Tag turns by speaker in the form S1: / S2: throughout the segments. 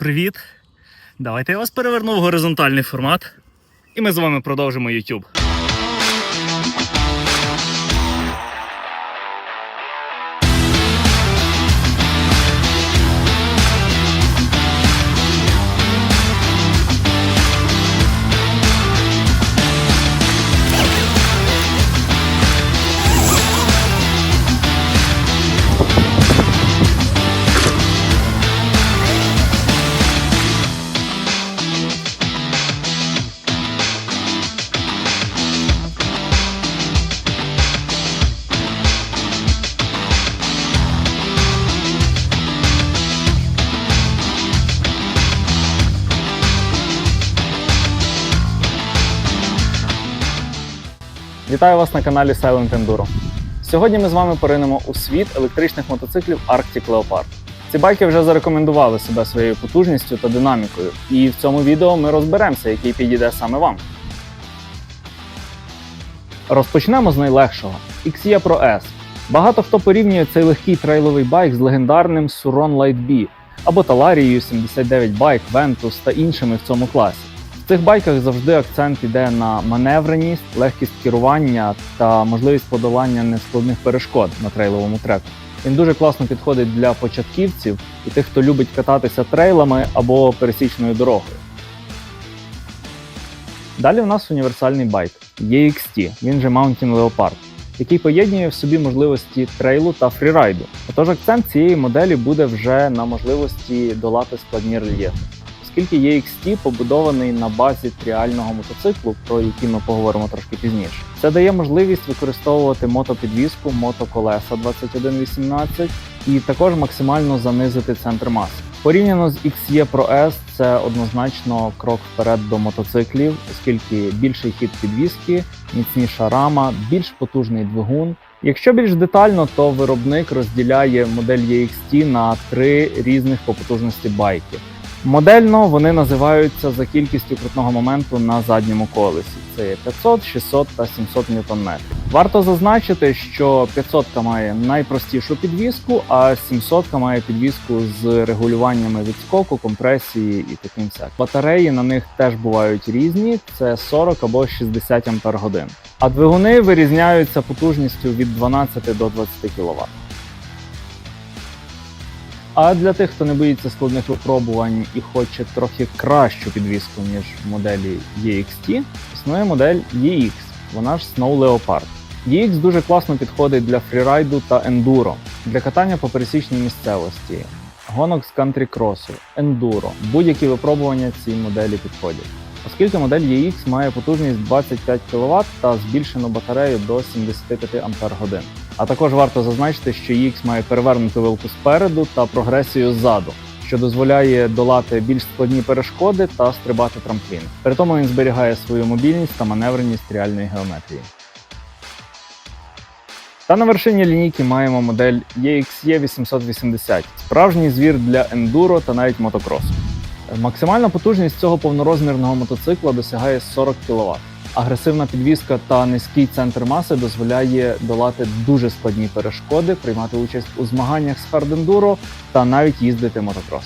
S1: Привіт! Давайте я вас переверну в горизонтальний формат, і ми з вами продовжимо YouTube.
S2: Вітаю вас на каналі Silent Enduro. Сьогодні ми з вами поринемо у світ електричних мотоциклів Arctic Leopard. Ці байки вже зарекомендували себе своєю потужністю та динамікою, і в цьому відео ми розберемося, який підійде саме вам. Розпочнемо з найлегшого XE Pro S. Багато хто порівнює цей легкий трейловий байк з легендарним Suron Light B або Talariєю 79 Bike, Ventus та іншими в цьому класі. Цих байках завжди акцент іде на маневреність, легкість керування та можливість подолання нескладних перешкод на трейловому треку. Він дуже класно підходить для початківців і тих, хто любить кататися трейлами або пересічною дорогою. Далі у нас універсальний байк EXT, він же Mountain Leopard, який поєднує в собі можливості трейлу та фрірайду. Отож, акцент цієї моделі буде вже на можливості долати складні рельєфи оскільки EXT побудований на базі тріального мотоциклу, про який ми поговоримо трошки пізніше. Це дає можливість використовувати мотопідвіску, мотоколеса 2118 і також максимально занизити центр маси. Порівняно з XE Pro S це однозначно крок вперед до мотоциклів, оскільки більший хід підвіски, міцніша рама, більш потужний двигун. Якщо більш детально, то виробник розділяє модель EXT на три різних по потужності байки. Модельно вони називаються за кількістю крутного моменту на задньому колесі. Це є 500, 600 та 700 Нм. Варто зазначити, що 500 має найпростішу підвіску, а 700 має підвіску з регулюваннями відскоку, компресії і таким всяким. Батареї на них теж бувають різні: це 40 або 60 Ах. А двигуни вирізняються потужністю від 12 до 20 кВт. А для тих, хто не боїться складних випробувань і хоче трохи кращу підвіску, ніж в моделі EXT, існує модель EX, вона ж Snow Leopard. EX дуже класно підходить для фрірайду та ендуро, для катання по пересічній місцевості, гонок з кантрі-кросу, ендуро, будь-які випробування цій моделі підходять. Оскільки модель EX має потужність 25 кВт та збільшену батарею до 75 Ах. А також варто зазначити, що EX має перевернуту вилку спереду та прогресію ззаду, що дозволяє долати більш складні перешкоди та стрибати трамплін. При тому він зберігає свою мобільність та маневреність реальної геометрії. Та на вершині лінійки маємо модель EXE 880, справжній звір для ендуро та навіть мотокросу. Максимальна потужність цього повнорозмірного мотоцикла досягає 40 кВт. Агресивна підвізка та низький центр маси дозволяє долати дуже складні перешкоди, приймати участь у змаганнях з хардендуро та навіть їздити мотокрос.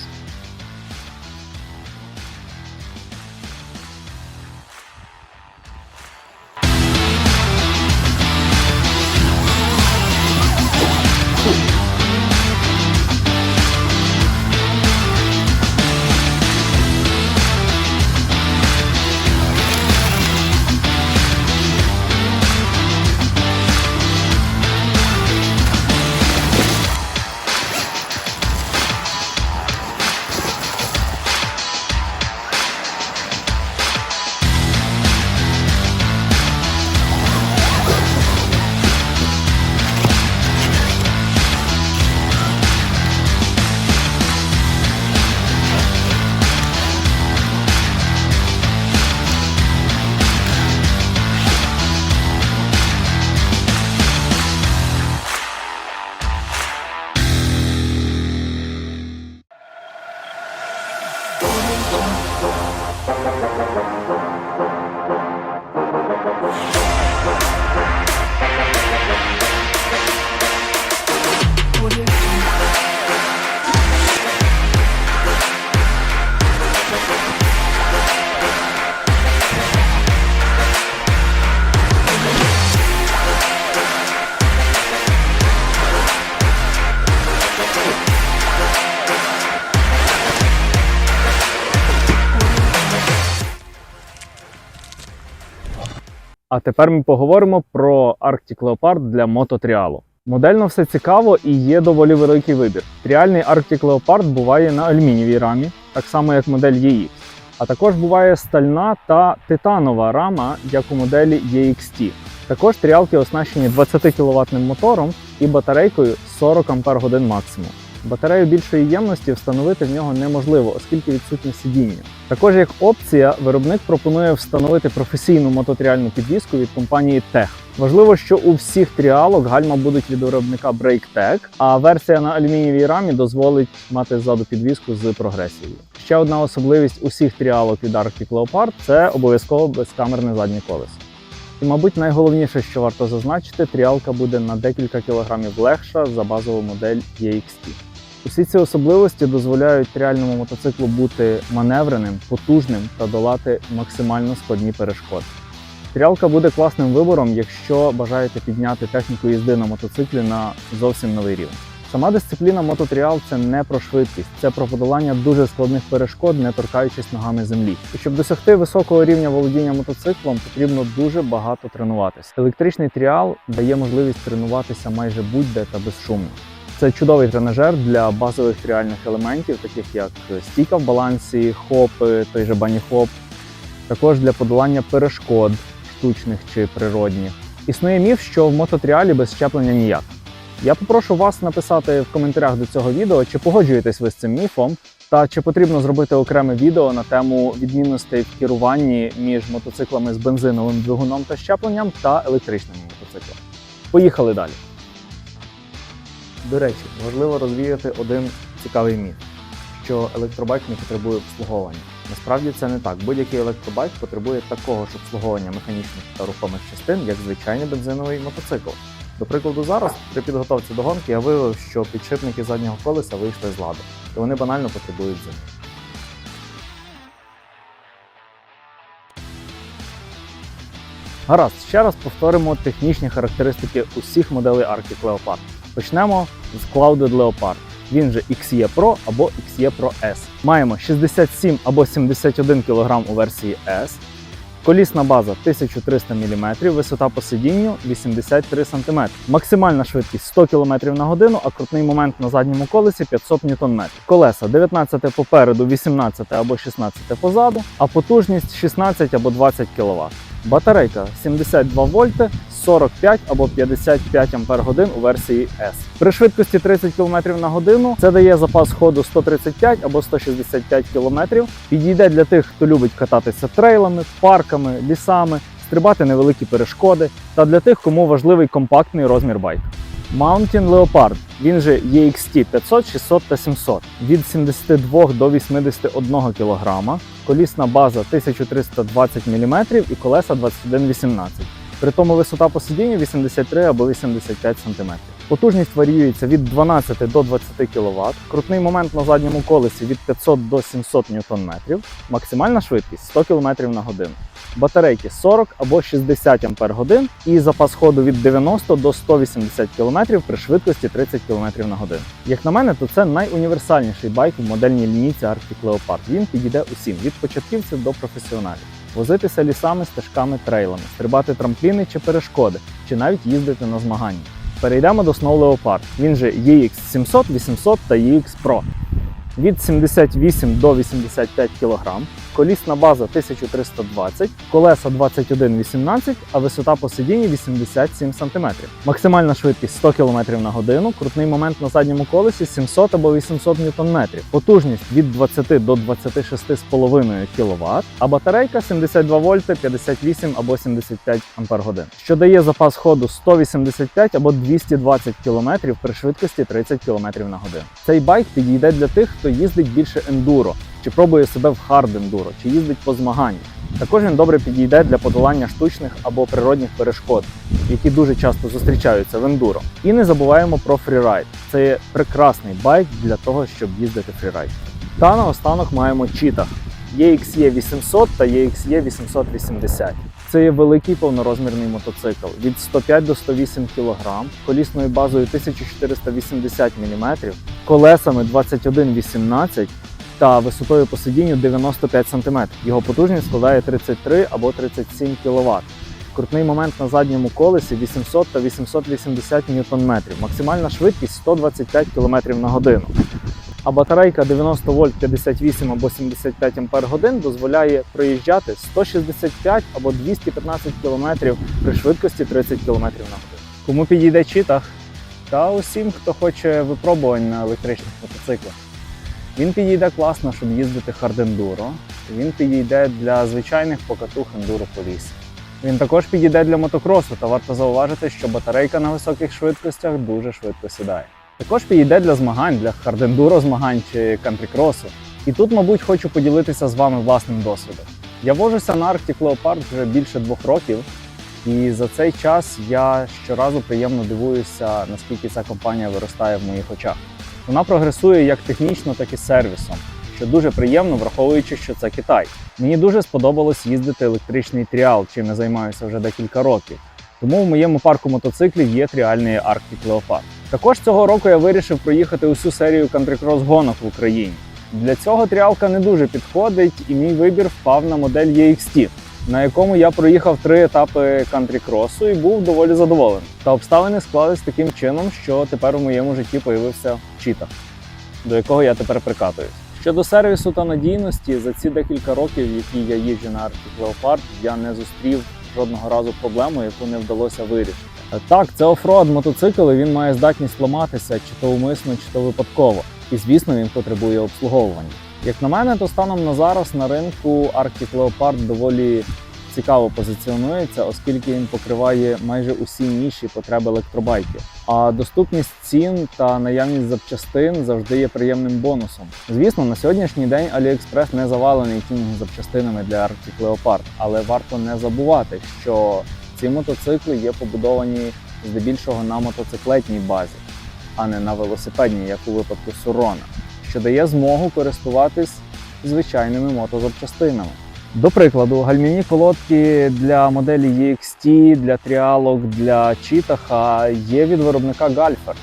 S2: Тепер ми поговоримо про Arctic Leopard для мототріалу. Модельно все цікаво і є доволі великий вибір. Тріальний Arctic Leopard буває на алюмінієвій рамі, так само як модель EX. А також буває стальна та титанова рама, як у моделі EXT. Також тріалки оснащені 20 кВт мотором і батарейкою 40 Ах максимум. Батарею більшої ємності встановити в нього неможливо, оскільки відсутнє сидіння. Також як опція, виробник пропонує встановити професійну мототріальну підвіску від компанії TECH. Важливо, що у всіх тріалок гальма будуть від виробника BrakeTech, а версія на алюмінієвій рамі дозволить мати ззаду підвіску з прогресією. Ще одна особливість усіх тріалок від Arctic Leopard – це обов'язково безкамерне заднє колесо. І, мабуть, найголовніше, що варто зазначити, тріалка буде на декілька кілограмів легша за базову модель EXT. Усі ці особливості дозволяють тріальному мотоциклу бути маневреним, потужним та долати максимально складні перешкоди. Тріалка буде класним вибором, якщо бажаєте підняти техніку їзди на мотоциклі на зовсім новий рівень. Сама дисципліна мототріал це не про швидкість, це про подолання дуже складних перешкод, не торкаючись ногами землі. І щоб досягти високого рівня володіння мотоциклом, потрібно дуже багато тренуватися. Електричний тріал дає можливість тренуватися майже будь-де та безшумно. Це чудовий тренажер для базових тріальних елементів, таких як стійка в балансі, хопи, той же бані-хоп, також для подолання перешкод, штучних чи природних. Існує міф, що в мототріалі без щеплення ніяк. Я попрошу вас написати в коментарях до цього відео, чи погоджуєтесь ви з цим міфом, та чи потрібно зробити окреме відео на тему відмінностей в керуванні між мотоциклами з бензиновим двигуном та щепленням та електричними мотоциклами. Поїхали далі. До речі, важливо розвіяти один цікавий міф, що електробайк не потребує обслуговування. Насправді це не так. Будь-який електробайк потребує такого ж обслуговування механічних та рухомих частин, як звичайний бензиновий мотоцикл. До прикладу, зараз при підготовці до гонки я виявив, що підшипники заднього колеса вийшли з ладу, і вони банально потребують заміни. Гаразд, ще раз повторимо технічні характеристики усіх моделей Arctic Leopard. Почнемо з Clouded Leopard. Він же XE Pro або XE Pro S. Маємо 67 або 71 кг у версії S, колісна база 1300 мм, висота по сидінню 83 см. Максимальна швидкість 100 км на годину, а крутний момент на задньому колесі 500 Нм. Колеса 19 попереду, 18 або 16 позаду, а потужність 16 або 20 кВт. Батарейка 72 вольти, 45 або 55 ампер годин у версії S. При швидкості 30 км на годину це дає запас ходу 135 або 165 км. Підійде для тих, хто любить кататися трейлами, парками, лісами, стрибати невеликі перешкоди, та для тих, кому важливий компактний розмір байка. Mountain Leopard, він же EXT 500, 600 та 700, від 72 до 81 кг, колісна база 1320 мм і колеса 21,18 при тому висота по сидінню 83 або 85 см. Потужність варіюється від 12 до 20 кВт, крутний момент на задньому колесі від 500 до 700 Нм, максимальна швидкість 100 км на годину. Батарейки 40 або 60 Ампер годин і запас ходу від 90 до 180 км при швидкості 30 км на годину. Як на мене, то це найуніверсальніший байк в модельній лінійці Arctic Leopard. Він підійде усім від початківців до професіоналів. Возитися лісами, стежками, трейлами, стрибати трампліни чи перешкоди, чи навіть їздити на змагання. Перейдемо до Snow Leopard. Він же EX 700, 800 та EX Pro. Від 78 до 85 кг, колісна база 1320, колеса 21,18, а висота по сидінні 87 см. Максимальна швидкість 100 км на годину, крутний момент на задньому колесі 700 або 800 Нм, потужність від 20 до 26,5 кВт, а батарейка 72 вольти 58 або 75 Ампер годин, що дає запас ходу 185 або 220 км при швидкості 30 км на годину. Цей байк підійде для тих, хто їздить більше ендуро, чи пробує себе в хард ендуро, чи їздить по змаганнях. Також він добре підійде для подолання штучних або природних перешкод, які дуже часто зустрічаються в ендуро. І не забуваємо про фрірайд. Це є прекрасний байк для того, щоб їздити фрірайд. Та наостанок маємо чітах EXE 800 та EXE 880. Це є великий повнорозмірний мотоцикл від 105 до 108 кг, колісною базою 1480 мм, колесами 21,18 та висотою по сидінню 95 см. Його потужність складає 33 або 37 кВт. Крутний момент на задньому колесі 800 та 880 Нм. Максимальна швидкість 125 км на годину. А батарейка 90 вольт 58 або 75 ампер дозволяє проїжджати 165 або 215 км при швидкості 30 км на годину. Кому підійде читах? Та усім, хто хоче випробувань на електричних мотоциклах. Він підійде класно, щоб їздити хардендуро. Він підійде для звичайних покатух ендуро по лісі. Він також підійде для мотокросу, та варто зауважити, що батарейка на високих швидкостях дуже швидко сідає. Також підійде для змагань, для хардендуро змагань чи кантрікросу. І тут, мабуть, хочу поділитися з вами власним досвідом. Я вожуся на Arctic Leopard вже більше двох років, і за цей час я щоразу приємно дивуюся, наскільки ця компанія виростає в моїх очах. Вона прогресує як технічно, так і сервісом, що дуже приємно, враховуючи, що це Китай. Мені дуже сподобалось їздити електричний тріал, чим я займаюся вже декілька років. Тому в моєму парку мотоциклів є тріальний Arctic Leopard. Також цього року я вирішив проїхати усю серію кантрикрос гонок в Україні. Для цього тріалка не дуже підходить, і мій вибір впав на модель EXT, на якому я проїхав три етапи кантрікросу і був доволі задоволений. Та обставини склались таким чином, що тепер у моєму житті появився читах, до якого я тепер прикатуюсь. Щодо сервісу та надійності, за ці декілька років, які я їжджу на Arctic Leopard, я не зустрів жодного разу проблему, яку не вдалося вирішити. Е, Так, це офроад мотоцикл, і він має здатність ламатися чи то умисно, чи то випадково. І звісно, він потребує обслуговування. Як на мене, то станом на зараз на ринку Arctic Leopard доволі цікаво позиціонується, оскільки він покриває майже усі ніші потреби електробайків. А доступність цін та наявність запчастин завжди є приємним бонусом. Звісно, на сьогоднішній день AliExpress не завалений тюнінг запчастинами для Arctic Leopard, але варто не забувати, що ці мотоцикли є побудовані здебільшого на мотоциклетній базі, а не на велосипедній, як у випадку Сурона, що дає змогу користуватись звичайними мотозапчастинами. До прикладу, гальмівні колодки для моделі EXT, для тріалок, для Читаха є від виробника Galfer.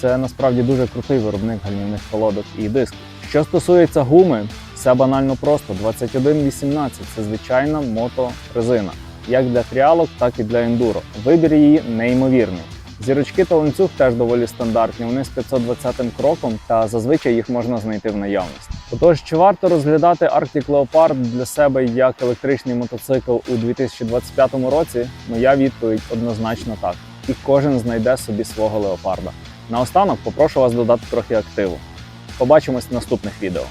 S2: Це насправді дуже крутий виробник гальмівних колодок і дисків. Що стосується гуми, все банально просто. 2118 це звичайна моторезина, як для тріалок, так і для ендуро. Вибір її неймовірний. Зірочки та ланцюг теж доволі стандартні. Вони з 520 кроком, та зазвичай їх можна знайти в наявності. Отож, чи варто розглядати Arctic Leopard для себе як електричний мотоцикл у 2025 році? Моя відповідь однозначно так. І кожен знайде собі свого леопарда. Наостанок попрошу вас додати трохи активу. Побачимось в наступних відео.